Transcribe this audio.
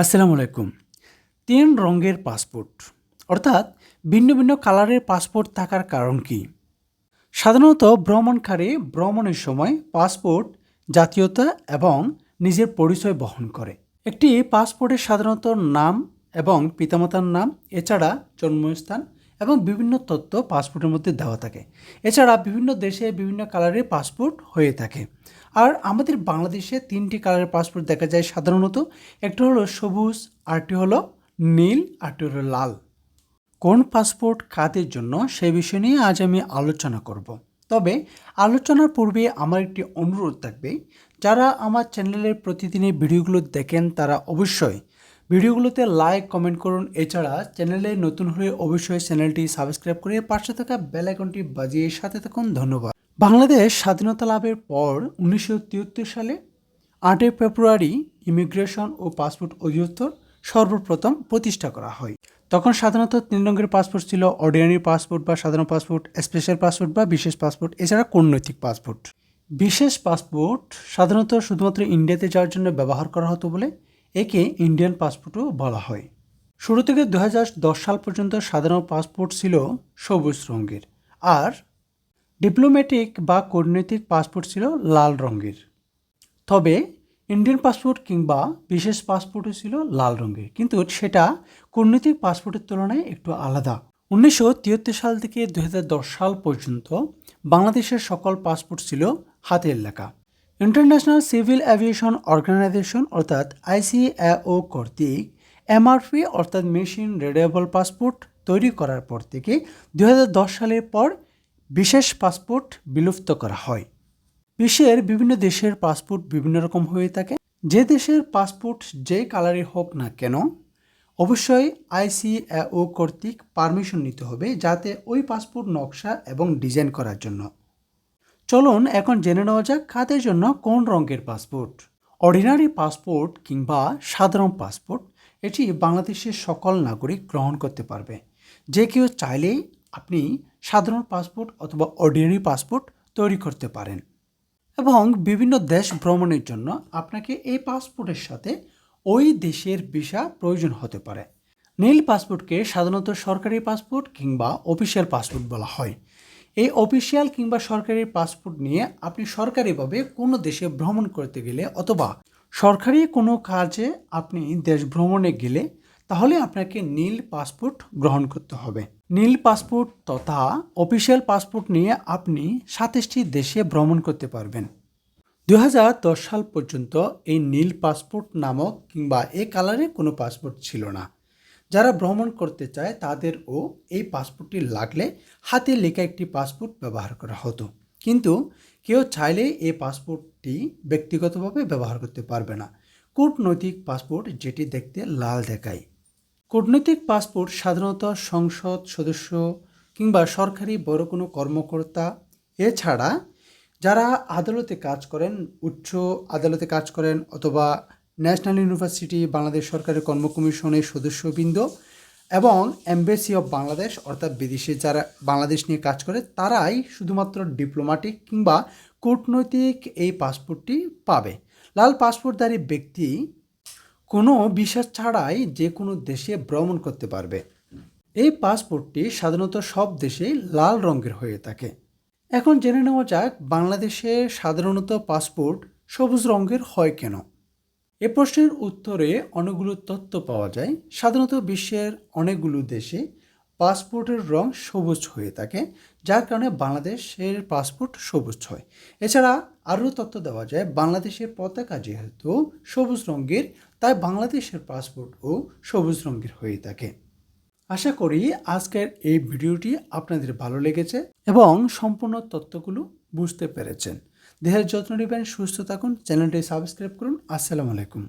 আসসালামু আলাইকুম। তিন রঙের পাসপোর্ট, অর্থাৎ ভিন্ন ভিন্ন কালারের পাসপোর্ট থাকার কারণ কি? সাধারণত ভ্রমণকারী ভ্রমণের সময় পাসপোর্ট, জাতীয়তা এবং নিজের পরিচয় বহন করে। একটি পাসপোর্টের সাধারণত নাম এবং পিতামাতার নাম, এছাড়া জন্মস্থান এবং বিভিন্ন তথ্য পাসপোর্টের মধ্যে দেওয়া থাকে। এছাড়া বিভিন্ন দেশে বিভিন্ন কালারের পাসপোর্ট হয়ে থাকে। আর আমাদের বাংলাদেশে তিনটি কালারের পাসপোর্ট দেখা যায় সাধারণত। একটি হলো সবুজ আরটি হলো নীল আরটি হলো লাল। কোন পাসপোর্ট কাদের জন্য সেই বিষয় নিয়ে আজ আমি আলোচনা করব। তবে আলোচনার পূর্বে আমার একটি অনুরোধ থাকবে। যারা আমার চ্যানেলের প্রতিদিনের ভিডিওগুলো দেখেন তারা অবশ্যই ভিডিওগুলোতে লাইক কমেন্ট করুন। এছাড়া চ্যানেলে নতুন হলে অবশ্যই চ্যানেলটি সাবস্ক্রাইব করে পাশে থাকা বেল আইকনটি বাজিয়ে সাথে থাকুন। ধন্যবাদ। বাংলাদেশ স্বাধীনতা লাভের পর উনিশশো তিয়াত্তর সালে আটই ফেব্রুয়ারি ইমিগ্রেশন ও পাসপোর্ট অধিদপ্তর সর্বপ্রথম প্রতিষ্ঠা করা হয়। তখন সাধারণত তিন রঙের পাসপোর্ট ছিল অর্ডিনারি পাসপোর্ট বা সাধারণ পাসপোর্ট স্পেশাল পাসপোর্ট বা বিশেষ পাসপোর্ট, এছাড়া কূটনৈতিক পাসপোর্ট। বিশেষ পাসপোর্ট সাধারণত শুধুমাত্র ইন্ডিয়াতে যাওয়ার জন্য ব্যবহার করা হতো বলে একে ইন্ডিয়ান পাসপোর্টও বলা হয়। শুরু থেকে দু হাজার দশ সাল পর্যন্ত সাধারণ পাসপোর্ট ছিল সবুজ রঙের আর ডিপ্লোম্যাটিক বা কূটনৈতিক পাসপোর্ট ছিল লাল রঙের। তবে ইন্ডিয়ান পাসপোর্ট কিংবা বিশেষ পাসপোর্টও ছিল লাল রঙের। কিন্তু সেটা কূটনৈতিক পাসপোর্টের তুলনায় একটু আলাদা। উনিশশো তিয়াত্তর সাল থেকে দু হাজার দশ সাল পর্যন্ত বাংলাদেশের সকল পাসপোর্ট ছিল হাতের লেখা। ইন্টারন্যাশনাল সিভিল অ্যাভিয়েশন অর্গানাইজেশন, অর্থাৎ আইসিএও কর্তৃক এমআরপি, অর্থাৎ মেশিন রেডিয়েবল পাসপোর্ট, তৈরি করার পর থেকে দু হাজার দশ সালের পর বিশেষ পাসপোর্ট বিলুপ্ত করা হয়। বিশ্বের বিভিন্ন দেশের পাসপোর্ট বিভিন্ন রকম হয়ে থাকে। যে দেশের পাসপোর্ট যে কালারের হোক না কেন, অবশ্যই আইসিএও কর্তৃক পারমিশন নিতে হবে যাতে ওই পাসপোর্ট নকশা এবং ডিজাইন করার জন্য। চলুন এখন জেনে নেওয়া যাক কাদের জন্য কোন রঙের পাসপোর্ট। অর্ডিনারি পাসপোর্ট কিংবা সাধারণ পাসপোর্ট, এটি বাংলাদেশের সকল নাগরিক গ্রহণ করতে পারবে। যে কেউ চাইলেই আপনি সাধারণ পাসপোর্ট অথবা অর্ডিনারি পাসপোর্ট তৈরি করতে পারেন এবং বিভিন্ন দেশ ভ্রমণের জন্য আপনাকে এই পাসপোর্টের সাথে ওই দেশের ভিসা প্রয়োজন হতে পারে। নীল পাসপোর্টকে সাধারণত সরকারি পাসপোর্ট কিংবা অফিসিয়াল পাসপোর্ট বলা হয়। এই অফিসিয়াল কিংবা সরকারি পাসপোর্ট নিয়ে আপনি সরকারিভাবে কোনো দেশে ভ্রমণ করতে গেলে অথবা সরকারি কোনো কাজে আপনি দেশ ভ্রমণে গেলে তাহলে আপনাকে নীল পাসপোর্ট গ্রহণ করতে হবে। নীল পাসপোর্ট তথা অফিসিয়াল পাসপোর্ট নিয়ে আপনি সাতাশটি দেশে ভ্রমণ করতে পারবেন। দু হাজার দশ সাল পর্যন্ত এই নীল পাসপোর্ট নামক কিংবা এ কালারে কোনো পাসপোর্ট ছিল না। যারা ভ্রমণ করতে চায়, তাদেরও এই পাসপোর্টটি লাগলে হাতে লেখা একটি পাসপোর্ট ব্যবহার করা হতো। কিন্তু কেউ চাইলে এই পাসপোর্টটি ব্যক্তিগতভাবে ব্যবহার করতে পারবে না। কূটনৈতিক পাসপোর্ট যেটি দেখতে লাল দেখায়। কূটনৈতিক পাসপোর্ট সাধারণত সংসদ সদস্য কিংবা সরকারি বড় কোনো কর্মকর্তা, এছাড়া যারা আদালতে কাজ করেন, উচ্চ আদালতে কাজ করেন অথবা ন্যাশনাল ইউনিভার্সিটি বাংলাদেশ সরকারের কর্ম কমিশনের সদস্যবৃন্দ এবং এমবেসি অফ বাংলাদেশ, অর্থাৎ বিদেশে যারা বাংলাদেশ নিয়ে কাজ করে, তারাই শুধুমাত্র ডিপ্লোম্যাটিক কিংবা কূটনৈতিক এই পাসপোর্টটি পাবে। লাল পাসপোর্টধারী ব্যক্তি কোনো বিশ্বাস ছাড়াই যে কোনো দেশে ভ্রমণ করতে পারবে। এই পাসপোর্টটি সাধারণত সব দেশেই লাল রঙের হয়ে থাকে। এখন জেনে নেওয়া যাক বাংলাদেশে সাধারণত পাসপোর্ট সবুজ রঙের হয় কেন। এ প্রশ্নের উত্তরে অনেকগুলো তথ্য পাওয়া যায়। সাধারণত বিশ্বের অনেকগুলো দেশে পাসপোর্টের রং সবুজ হয়ে থাকে, যার কারণে বাংলাদেশের পাসপোর্ট সবুজ হয়। এছাড়া আরও তথ্য দেওয়া যায়, বাংলাদেশের পতাকা যেহেতু সবুজ রঙের, তাই বাংলাদেশের পাসপোর্টও সবুজ রঙের হয়ে থাকে। আশা করি আজকের এই ভিডিওটি আপনাদের ভালো লেগেছে এবং সম্পূর্ণ তথ্যগুলো বুঝতে পেরেছেন। দেহের যত্ন নেবেন সুস্থ থাকুন চ্যানেলটি সাবস্ক্রাইব করুন। আসসালামু আলাইকুম।